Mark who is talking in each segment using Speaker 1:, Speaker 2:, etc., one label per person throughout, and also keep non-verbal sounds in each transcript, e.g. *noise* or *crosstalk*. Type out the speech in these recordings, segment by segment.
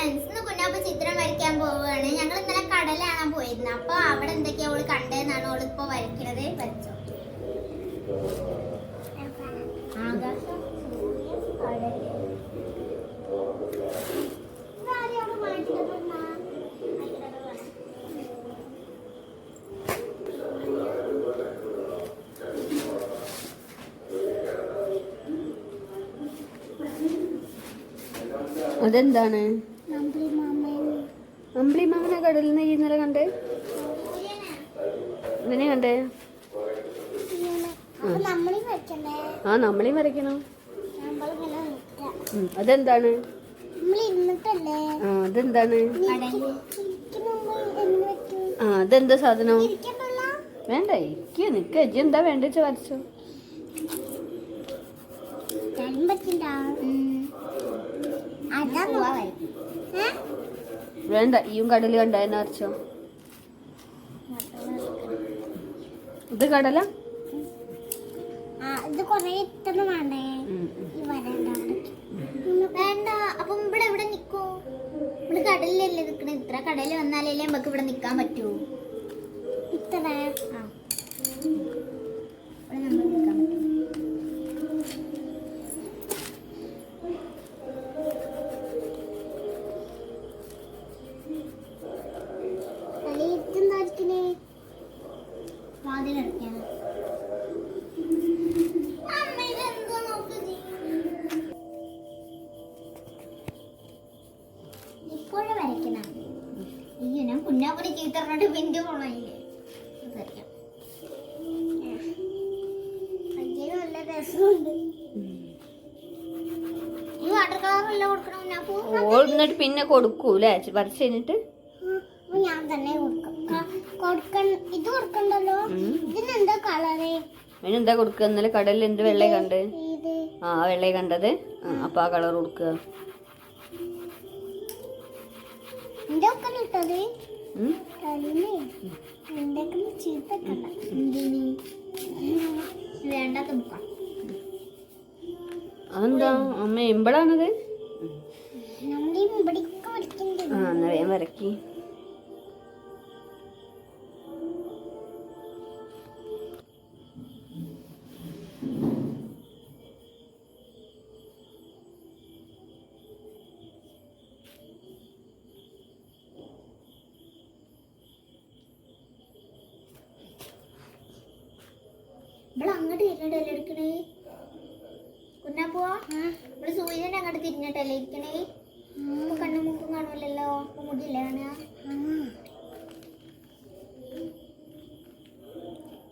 Speaker 1: Friends ഇന്ന് കുഞ്ഞാപ്പ ചിത്രം വരയ്ക്കാൻ പോവുകയാണ്. ഞങ്ങൾ ഇന്നലെ കടലാണ് പോയിരുന്നത്. പോയിരുന്നു അപ്പൊ അവിടെ എന്തൊക്കെയാ അവൾ കണ്ടതെന്നാണ് അവൾ ഇപ്പൊ വരയ്ക്കണത്? വരച്ചോ. ആകാശം
Speaker 2: അമ്പിളി മാമനെ കടലിൽ നിന്ന് ഇന്നലെ കണ്ടേ? ഇങ്ങനെ കണ്ടേ? ആ നമ്മളീ വരയ്ക്കണം.
Speaker 1: നിൽക്കാം
Speaker 2: അതെന്താണ്? ആ അതെന്താണ്? ആ അതെന്താ സാധനം? വേണ്ട എനിക്ക് നിക്ക. ഇജ്ജ് എന്താ വേണ്ട വരച്ചു.
Speaker 1: വരച്ചോ അതാ
Speaker 2: വേണ്ട ഈയും കടൽ കണ്ടായെന്ന് വരച്ചോ ഇത് കടല?
Speaker 1: ഇത് കൊറേ വേണ്ടേ? വേണ്ട അപ്പം ഇവിടെ ഇവിടെ നിക്കോ? ഇവിടെ കടലിലല്ലേ നിക്കണേ. ഇത്ര കടലിൽ വന്നാലല്ലേ നമുക്ക് ഇവിടെ നിക്കാൻ പറ്റൂ. ഇത്ര ആ.
Speaker 2: ഓൾ എന്നിട്ട് പിന്നെ കൊടുക്കൂലേ? വരച്ച് കഴിഞ്ഞിട്ട്?
Speaker 1: ഞാൻ തന്നെ കൊടുക്കും. ക- ഇത് കൊടുക്കണ്ടല്ലോ?
Speaker 2: ഉം.
Speaker 1: ഇതിനെന്താ കളറ്?
Speaker 2: അതിനെന്താ കൊടുക്കുക? ഇന്നലെ കടലിൽ എന്ത് വെള്ള കണ്ട്? ആ വെള്ള കണ്ടത്. അപ്പൊ ആ കളർ കൊടുക്കുക. അതെന്താ? അമ്മ എമ്പളാണത് ആ എന്നാ വേഗം വരക്കി.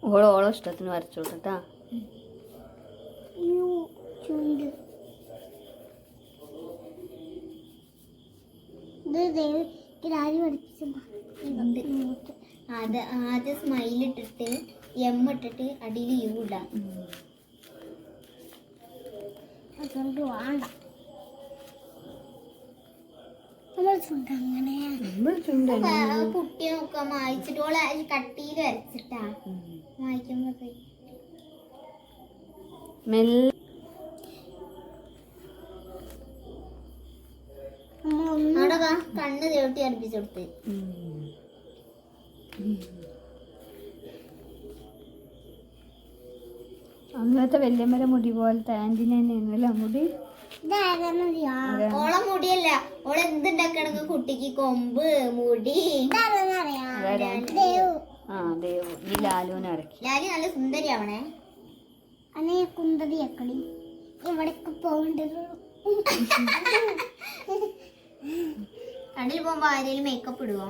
Speaker 1: ഓൾ
Speaker 2: ഓളോ ഇഷ്ടത്തിന് വരച്ചു കൊടുത്താ
Speaker 1: ചുണ്ട്. അത് ആദ്യം സ്മൈൽ ഇട്ടിട്ട് എം ഇട്ടിട്ട് അടിയിൽ യു ഇടാം. അതുകൊണ്ട് വേണ്ട നമ്മൾ ചുണ്ട് അങ്ങനെ.
Speaker 2: നമ്മൾ ചുണ്ട
Speaker 1: കുട്ടി നോക്കാം. വായിച്ചിട്ട് ഓളെ കട്ടിയിൽ വരച്ചിട്ടാ.
Speaker 2: മെല്ലെ
Speaker 1: കണ്ണ് തേട്ടി അടുപ്പിച്ചെടുത്ത്
Speaker 2: അന്നത്തെ വല്യമ്മര മുടി പോലത്തെ ആന്റിനെ തന്നെയാണല്ലോ മുടി.
Speaker 1: ഓളെ മുടിയല്ല ഓളെന്തുണ്ടാക്കണക്ക് കുട്ടിക്ക് കൊമ്പ് മുടി.
Speaker 2: അതാരാ? ആ ദേവു ഈ ലാലുവിനെ ഇറക്കി.
Speaker 1: ലാലി നല്ല സുന്ദരിയാവണേ. അന്നേ കുന്തതിയക്കളി എവിടേക്ക് പോകേണ്ടത്? *laughs* കണ്ടിൽ പോകുമ്പോ ആരെങ്കിലും മേക്കപ്പ് ഇടുവോ?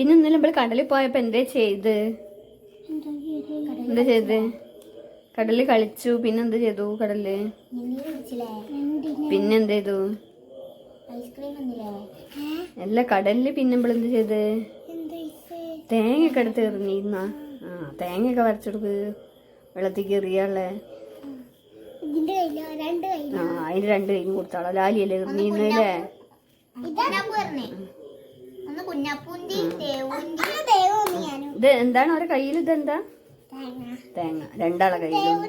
Speaker 2: പിന്നെ ഇന്നലെ നമ്മൾ കടലിൽ പോയപ്പോ എന്താ ചെയ്ത്? എന്താ ചെയ്ത്? കടലിൽ കളിച്ചു. പിന്നെ എന്താ ചെയ്തു കടലിൽ? പിന്നെ എന്ത് ചെയ്തു? അല്ല കടലിൽ പിന്നെ നമ്മൾ എന്ത് ചെയ്ത്? തേങ്ങയൊക്കെ എടുത്ത് എറിഞ്ഞിരുന്ന. ആ തേങ്ങയൊക്കെ വരച്ചെടുക്ക് വെള്ളത്തിൽ
Speaker 1: കയറിയാളെ
Speaker 2: ആ അതിന് രണ്ട് കൈ കൊടുത്താളോ. ലാലിയല്ലേ എറിഞ്ഞിരുന്നല്ലേ ഇത് എന്താണ് അവരുടെ കയ്യിൽ? ഇത്
Speaker 1: എന്താ
Speaker 2: തേങ്ങ. രണ്ടാള കയ്യിലും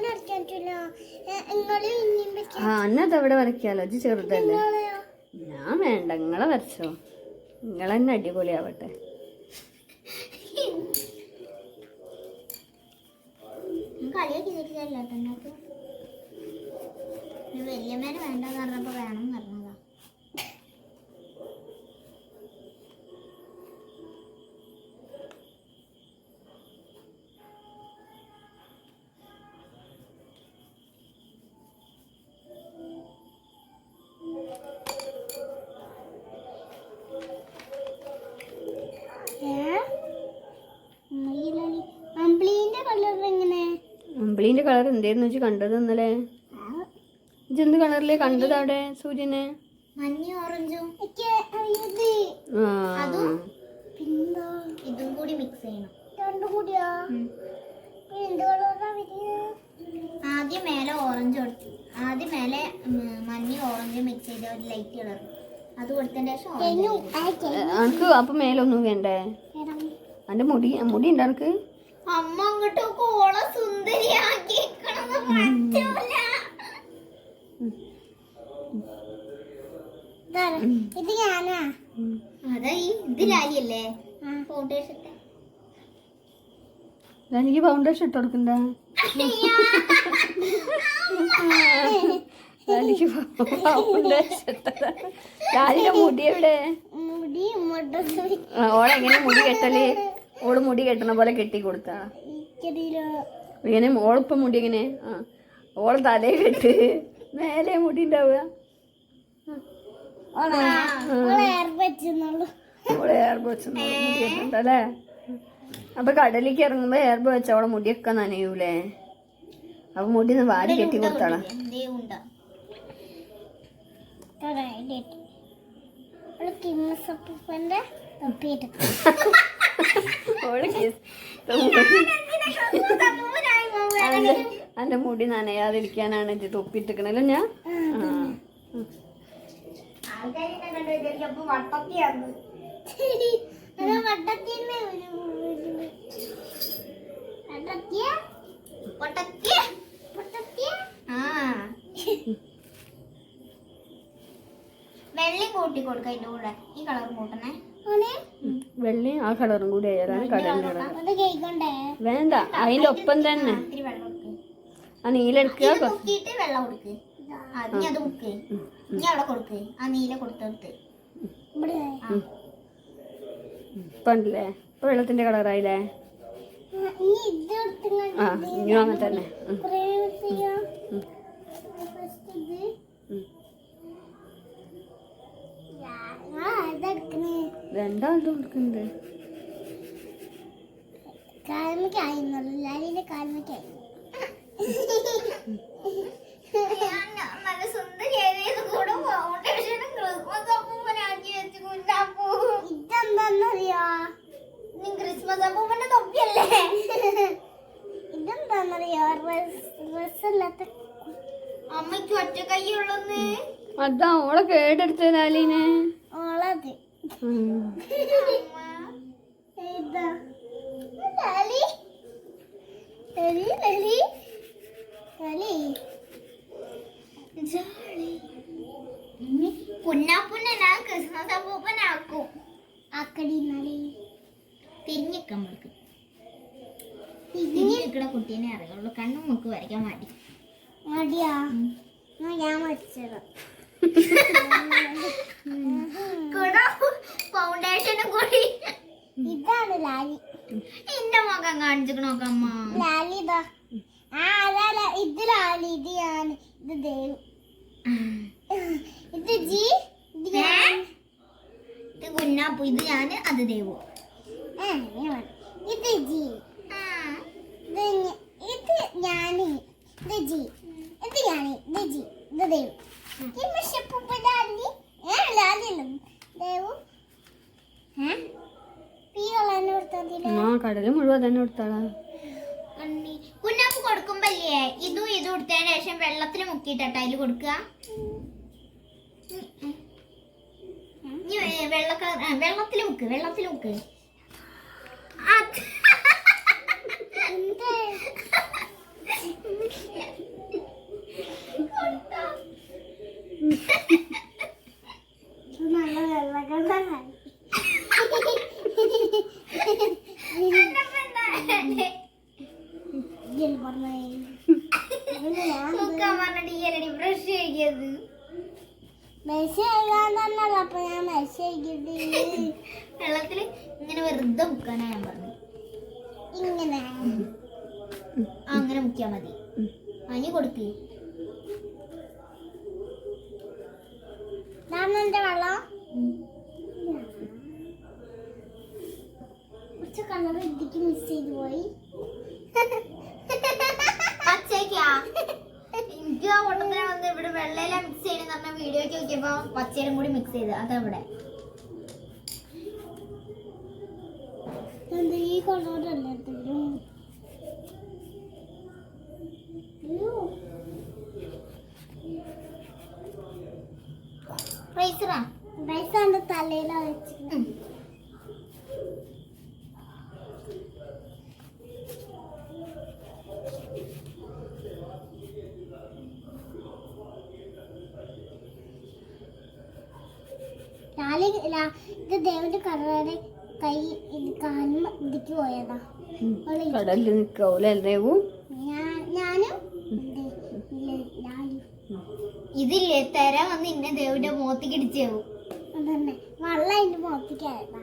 Speaker 2: ആ അന്നത് അവിടെ വരയ്ക്കാലോ. ഇത് ചെറുതല്ലേ? ഞാൻ വേണ്ട. നിങ്ങളെ വരച്ചോ. നിങ്ങളെന്നെ അടിപൊളിയാവട്ടെ.
Speaker 1: കളിയൊക്കെ വലിയ വേണ്ടെന്ന് പറഞ്ഞപ്പോ അമ്പിളീന്റെ കളർ
Speaker 2: എന്തായിരുന്നു വെച്ച് കണ്ടത് ഇന്നലെ? ഇജെന്ത് കളറിലെ കണ്ടത് അവിടെ സൂര്യനെ
Speaker 1: ആദ്യം മേലെ ഓറഞ്ച് കൊടുത്തു. ആദ്യം മേലെ മഞ്ഞ ഓറഞ്ച് മിക്സ് ചെയ്ത ഒരു ലൈറ്റ് കളർ. അത് കൊടുത്തതിന്റെ ശേഷം
Speaker 2: അനക്ക് അപ്പൊ മേലൊന്നും വേണ്ടേ? അന്റെ മുടി മുടി ഉണ്ടോ
Speaker 1: അമ്മ അങ്ങോട്ട് കോള സുന്ദരിയാക്കി ഇത് ഞാനാ? അതാ ഈ ഇത് ലാലിയല്ലേ ഫൗണ്ടേഷൻ
Speaker 2: എനിക്ക് ഫൗണ്ടേഷൻ ഇട്ട് കൊടുക്കണ്ട? എനിക്ക് ഫൗണ്ടേഷൻ ഇട്ടതാ. രാജിന്റെ മുടി എവിടെ? ഓളെങ്ങനെ മുടി കെട്ടൽ? ഓൾ മുടി കെട്ടണ പോലെ കെട്ടി കൊടുത്താ. ഇങ്ങനെ ഓളിപ്പം മുടി എങ്ങനെ ആ ഓളെ തലേ കെട്ട് മേലെ മുടി ഉണ്ടാവുക ഓളെ എയർബ് അപ്പൊ കടലിലേക്ക് ഇറങ്ങുമ്പോ ഏർബ് വെച്ച ഓളെ മുടിയൊക്കെ നനയൂലേ? അപ്പൊ മുടി ഒന്ന് വാരി കെട്ടി കൊടുത്താളാ. ഓൾ *laughs* അന്റെ *laughs* അന്റെ മുടി നനയാതിരിക്കാനാണ് ഇത് തൊപ്പിട്ടിക്കണല്ലോ ഞാൻ.
Speaker 1: വെള്ളി കൂട്ടി കൊടുക്ക അതിന്റെ കൂടെ. ഈ കളർ കൂട്ടണേ.
Speaker 2: വെള്ളയും ആ കളറും കൂടി ആയാലാണ് കളർ വേണ്ട അതിന്റെ ഒപ്പം തന്നെ.
Speaker 1: വെള്ളം
Speaker 2: ആ
Speaker 1: നീല എടുക്കുക വെള്ളം ഇനി ആ നീല
Speaker 2: ഇപ്പണ്ടല്ലേ? ഇപ്പൊ വെള്ളത്തിന്റെ കളറായില്ലേ ആ ഇനിയും അങ്ങനെ തന്നെ ഉം. ഉം. ഉം. രണ്ടാളും കൊടുക്കുന്നുണ്ട്
Speaker 1: കാൽമയ്ക്കായിരുന്നല്ലോ കാൽമയ്ക്കായി നല്ല സുന്ദരിയായത് കൂടെ ഫൗണ്ടേഷനും ക്രിസ്മസ് അപ്പൂപ്പനാക്കി ഇതെന്താന്നറിയോ? നീ ക്രിസ്മസ് അപ്പൂപ്പന്റെ തൊപ്പിയല്ലേ? ഇതെന്താന്നറിയോ? ഡ്രസ്സല്ലാത്ത അമ്മയ്ക്ക് ഒറ്റ കൈ കൈയുള്ളന്ന്
Speaker 2: അതാ ഓളെ കേടെടുത്ത ലാലിനെ
Speaker 1: കുഞ്ഞാപ്പൂനെ ഞാൻ ക്രിസ്മസ് അപ്പൂപ്പനാക്കും. ആക്കടി നാളി തിരിഞ്ഞിക്കാൻ തിരിഞ്ഞിരിക്കണ കുട്ടീനെ അറിയുള്ളൂ. കണ്ണും മുക്ക് വരയ്ക്കാൻ മടി. മടിയാ. ഞാൻ വരച്ചത് ഫൗണ്ടേഷനും കൂടി. ഇതാണ് ലാലി. എന്റെ മുഖം കാണിച്ചിട്ട് നോക്കമ്മ ലാലി ഇതാ. ആ അല്ല ഇത് ലാലി ഇത് ഞാൻ ഇത് ദേവ്. ഇത് ജി ഇത് ഞാൻ. കുഞ്ഞാപ്പു ഇത് ഞാൻ അത് ദേവു. ഇത് ജി. ഇത് ഞാൻ. ഇത് ജി. ഇത് ഞാൻ. ഇത് ജി. ഇത് ദേവു.
Speaker 2: ആ കടൽ മുഴുവൻ തന്നെ കൊടുത്താളാ.
Speaker 1: കുഞ്ഞാപ്പ് കൊടുക്കുമ്പോ അല്ലേ ഇതും ഇതും എടുത്തതിന് ശേഷം വെള്ളത്തിൽ മുക്കിയിട്ടാ അതിൽ കൊടുക്കുക വെള്ളക്ക വെള്ളത്തിൽ മുക്ക് വെള്ളത്തിൽ മുക്ക്. അത്.
Speaker 3: നല്ല എഴുതാൻ അപ്പൊ ഞാൻ മെസ്സി എഴുതിയിട്ട്
Speaker 1: വെള്ളത്തിൽ ഇങ്ങനെ. വെറുതെ മുക്കാനാ പറഞ്ഞു
Speaker 3: ഇങ്ങനെ
Speaker 1: അങ്ങനെ മുക്കിയാ മതി. അനി കൊടുക്ക്
Speaker 3: ഇതാണ് എന്റെ വെള്ളം? കുറച്ച് കളർ ഇതിക്ക് മിസ് ചെയ്ത് പോയി.
Speaker 1: എനിക്ക് ആ പൊട്ടത്തിനെ വന്ന് ഇവിടെ വെള്ളയില മിക്സ് ചെയ്യുന്ന പറഞ്ഞ വീഡിയോക്ക് നോക്കിയപ്പോ പച്ചയിലും കൂടി മിക്സ് ചെയ്ത് അതവിടെ
Speaker 3: ഈ കളറല്ലേ തലയിലാ വെച്ചിട്ട് ലാലി ഇത് ദേവന്റെ കടയുടെ കൈ ഇത് കാലും ഇതിക്ക് പോയതാ. അവൾ
Speaker 2: കടലിൽ നിൽക്കാവൂലെ ദേവു
Speaker 3: ഞാൻ- ഞാനും
Speaker 1: ഇതില്ലേ തരാ വന്ന് ഇന്നെ ദേവിന്റെ മുഖത്തേക്ക്
Speaker 3: അതന്നെ. വെള്ളം അതിന്റെ മുഖത്തേക്കായതാ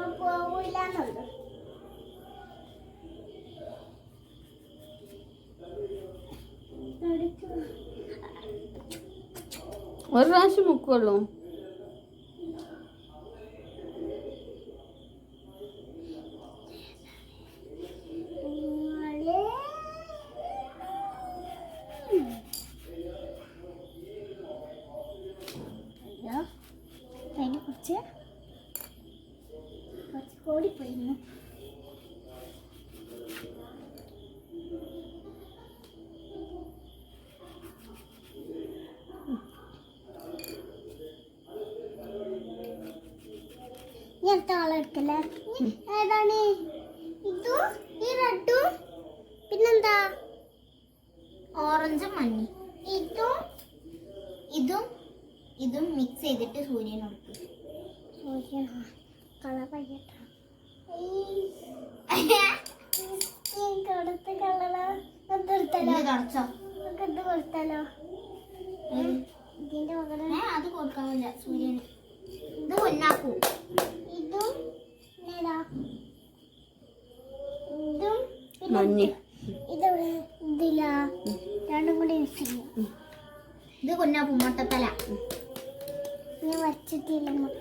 Speaker 3: അപ്പൊ പോവില്ലാന്നുള്ളു
Speaker 2: ഒരു പ്രാവശ്യം മുക്കുള്ളൂ
Speaker 3: അയ്യോ അതിനെ കുറിച്ച് കുറച്ച് ഞാൻ താളെടുക്കല്ലേ ഏതാണ് ഇതും ഈ റെഡും പിന്നെന്താ
Speaker 1: ഓറഞ്ചും മഞ്ഞ
Speaker 3: ഇതും
Speaker 1: ഇതും ഇതും മിക്സ് ചെയ്തിട്ട് സൂര്യൻ കൊടുക്കും
Speaker 3: കളർ പയ്യട്ടാ കൊടുത്ത കളറ് കൊടുത്തല്ലോ
Speaker 1: ഇത് തുടച്ചോ
Speaker 3: ഇത് കൊടുത്തല്ലോ ഇതിന്റെ പകരം
Speaker 1: അത് കൊടുക്കണില്ല സൂര്യന്. ഇത് പൊന്നാക്കൂ.
Speaker 3: ഇതും ഇതും. ഇത് ഇതില. രണ്ടും കൂടി
Speaker 1: ഇത് പൊന്നാക്കൂ മുട്ടത്തല.
Speaker 3: ഞാൻ വച്ചിട്ടില്ല മുട്ട.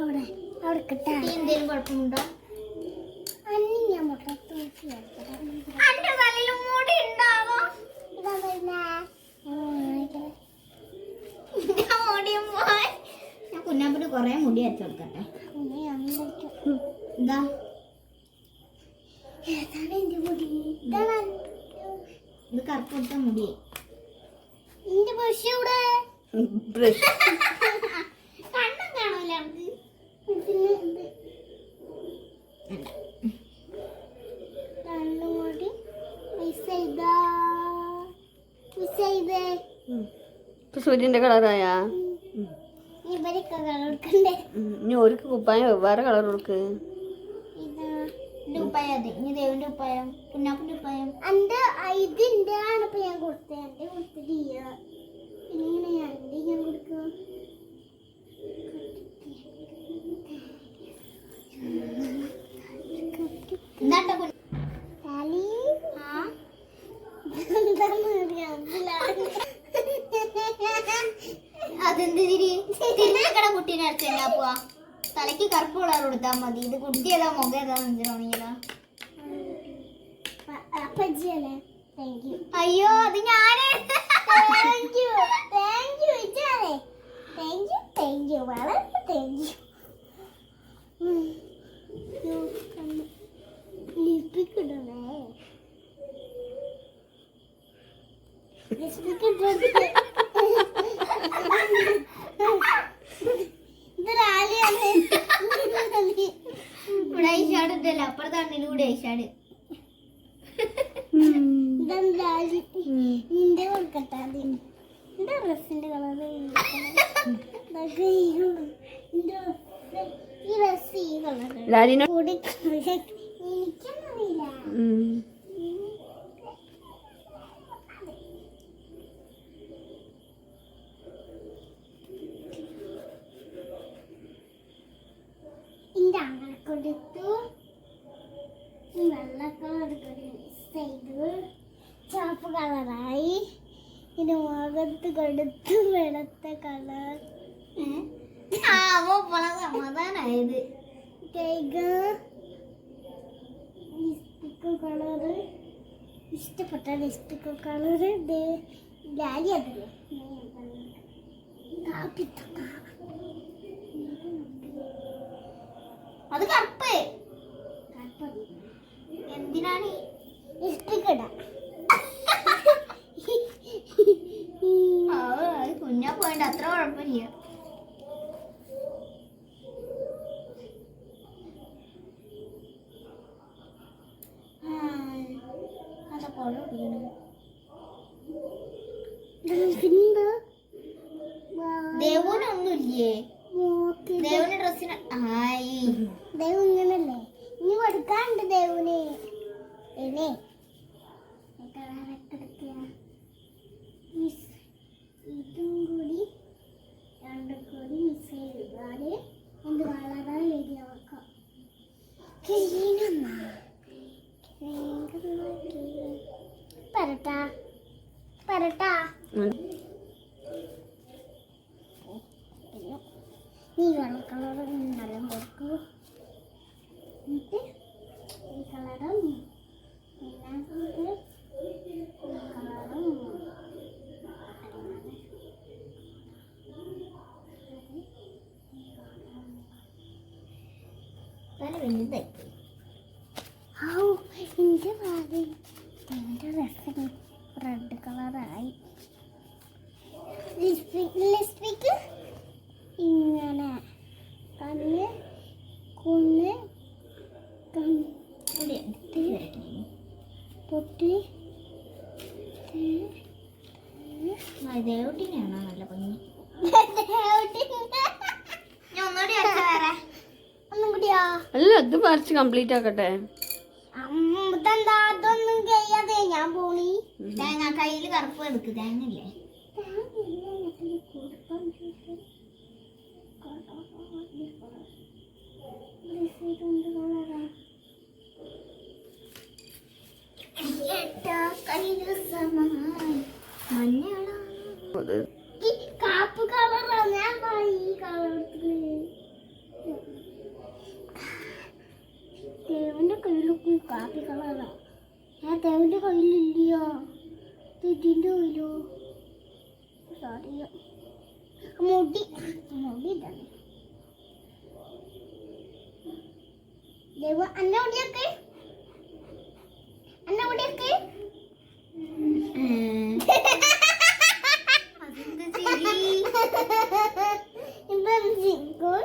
Speaker 3: അവിടെ അവിടെ കിട്ടാ.
Speaker 1: കുഴപ്പമുണ്ടോ?
Speaker 3: അന്ന് ഞാൻ മുട്ട തൂക്കി
Speaker 1: അന്റെ തലയിൽ മുടി ഉണ്ടാവോ ഞാൻ കുഞ്ഞാപ്പിട്ട് കുറെ മുടി അരച്ചു കൊടുക്കട്ടെ. എന്താ? ഇത് കറുപ്പ് കൊടുത്ത മുടി.
Speaker 3: എന്റെ പക്ഷെ ഇവിടെ
Speaker 2: ബ്രഷ്.
Speaker 1: കണ്ണും കാണൂല. നമുക്ക്
Speaker 2: ഇപ്പൊ സൂര്യന്റെ കളറായാ? ഇനി ഒരു കുപ്പായ വെവ്വേറെ കളർ കൊടുക്ക്.
Speaker 3: ഇതാ.
Speaker 1: എന്റെ ഉപ്പായ അതെ. ഇനി ദേവന്റെ ഉപ്പായം കുഞ്ഞാപ്പിന്റെ ഉപ്പായം
Speaker 3: ഇതിന്റെ ആണ് ഇപ്പൊ ഞാൻ കൊടുത്തത് എന്റെ കൊടുത്തിട്ടില്ല പിന്നെ ഇങ്ങനെ എന്റെ ഞാൻ കൊടുക്കുക
Speaker 1: എന്താട്ടോ കുഞ്ഞ
Speaker 3: താലി
Speaker 1: ആ
Speaker 3: എന്താന്ന് അറിയാം
Speaker 1: അതെന്ത് തിരി തിരിഞ്ഞക്കട കുട്ടീനെ അരച്ച് എന്നാ പോവാ തലയ്ക്ക് കറുപ്പ് കളർ കൊടുത്താൽ മതി ഇത് കുട്ടി ഏതാ മുഖം ഏതാ നെഞ്ചിലാണെങ്കിലാ
Speaker 3: പജിയല്ലേ താങ്ക് യു
Speaker 1: അയ്യോ അത് ഞാൻ.
Speaker 3: താങ്ക് യു താങ്ക് യു ഇച്ചാലേ താങ്ക് യു താങ്ക് യു വളരെ താങ്ക് യു ലിപ് ലിപ്സ്റ്റിക് ഇടണേ. ലിപ്സ്റ്റിക് ഇട്ടിട്ട് ഇത് റാലിയാണ്
Speaker 1: ഇവിടെ ഐഷാഡ് ഇട്ടല്ലോ അപ്പുറത്തെ കണ്ണിലൂടെ ഐഷാഡ്
Speaker 3: ഇതാണ് റാലി നിന്റെ കൊടുക്കട്ടെ അതിന് എന്റെ ഡ്രസ്സിന്റെ കളർ ഈ ഡ്രസ് ഈ കളർ
Speaker 2: ലാലിന
Speaker 3: കൂടി എനിക്കൊന്നറിയില്ല
Speaker 2: ഉം.
Speaker 3: എന്റെ അങ്ങനെ നല്ല കളർ സൈഡ് ചുവപ്പ് കളറായി ഇനി മുഖത്ത് കൊടുത്തു വെളുത്ത കളർ
Speaker 1: സമാധാനായത്.
Speaker 3: ലിപ്സ്റ്റിക് കളറ് ഇഷ്ടപ്പെട്ട ലിപ്സ്റ്റിക് കളറ് ലാലി അതല്ലേ കാപ്പിത്ത
Speaker 1: അത് കറുപ്പ് എന്തിനാണ്
Speaker 3: ലിപ്സ്റ്റിക് ഇടാം
Speaker 1: ആ, അത് കുഞ്ഞാ പോയിട്ട് അത്ര കുഴപ്പമില്ല അതാ കൊട കുടിക്കണത്
Speaker 3: പിന്നെ
Speaker 1: ദേവുനൊന്നുമില്ലേ
Speaker 3: നോക്കി
Speaker 1: ദേവുന്റെ ഡ്രസ്സിന് ആയി
Speaker 3: ദൈവം ഇങ്ങനല്ലേ ഇനി കൊടുക്കാണ്ട് ദൈവന് ഏനേ ഇതും കൂടി രണ്ടും കൂടി മിക്സ് ചെയ്താൽ എന്ത് വളരെ വെക്കാം പരട്ടാ പരട്ടാ. ഈ വെള്ള കളർ നല്ല കൊടുക്കൂ. എന്നിട്ട് ഈ കളറും എല്ലാം കൂടി ഈ കളറും
Speaker 1: തല വലുതായി
Speaker 3: ഔ എന്റെ ഭാര്യ എന്റെ ഡ്രസ്സിന് റെഡ് കളറായി ലിപ്സ്റ്റിക്ക് ലിപ്സ്റ്റിക് ഇങ്ങനെ. കണ്ണ് കുന്ന്. പൊട്ടി.
Speaker 1: ആ, ദേവുട്ടിനെയാണോ നല്ല കുഞ്ഞ് ഞാൻ ഒന്നുകൂടി വെച്ച വേറെ
Speaker 3: ഒന്നും കൂടിയാ
Speaker 2: അല്ല ഇത് വരച്ച് കംപ്ലീറ്റ് ആക്കട്ടെ.
Speaker 3: അതൊന്നും ചെയ്യാതെ ഞാൻ പോണി.
Speaker 1: തേങ്ങ കയ്യിൽ കറുപ്പ് എടുക്ക് തേങ്ങല്ലേ
Speaker 2: അത്
Speaker 3: കാപ്പ് കളറാണ് ഞാൻ ഈ കളർ ദേവന്റെ കയ്യിലൊക്കെ കാപ്പി കളറാ. ഞാൻ ദേവന്റെ കയ്യിലില്ലയോ? ഇതിന്റെ കയ്യിലോ? സോറി മുടി. മുടി ഇതാണ്. ദേവ അന്ന മുടിയൊക്കെ അന്ന മുടിയൊക്കെ
Speaker 1: അതെന്ത് ചിരി
Speaker 3: ഇപ്പം ജിങ്കോൾ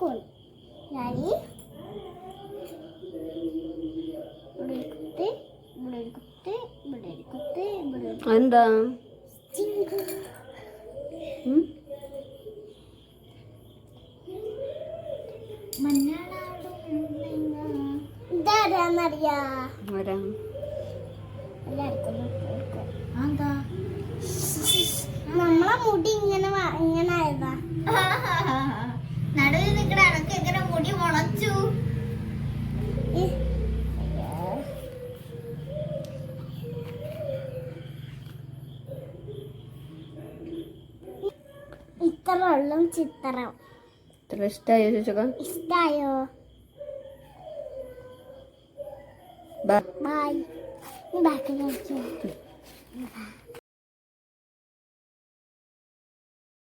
Speaker 3: കോൾ ഞാനി ഇവിടെ ഒരു കുത്ത് ഇവിടെ ഒരു കുത്ത് ഇവിടെ ഒരു കുത്ത് ഇവിടെ ഒരു
Speaker 2: എന്താ
Speaker 3: ജിങ്ക്
Speaker 2: ഉം?
Speaker 1: മഞ്ഞളാടും
Speaker 3: ഇതാരാന്നറിയാ
Speaker 2: വരാം
Speaker 3: എല്ലാവർക്കും
Speaker 1: എന്താ
Speaker 3: നമ്മളെ മുടി ഇങ്ങനെ ഇങ്ങനെ ആയതാ.
Speaker 1: നടുവിൽ നിൽക്കണ എനക്ക് എങ്ങനെ മുടി മുളച്ചു
Speaker 3: ഈ ഇത്ര ഉള്ളും ചിത്രം.
Speaker 2: ഇത്ര ഇഷ്ടമായോ ചോദിച്ചോക്ക
Speaker 3: ഇഷ്ടായോ?
Speaker 2: ബൈ.
Speaker 3: ബാക്കി നോക്കിയോ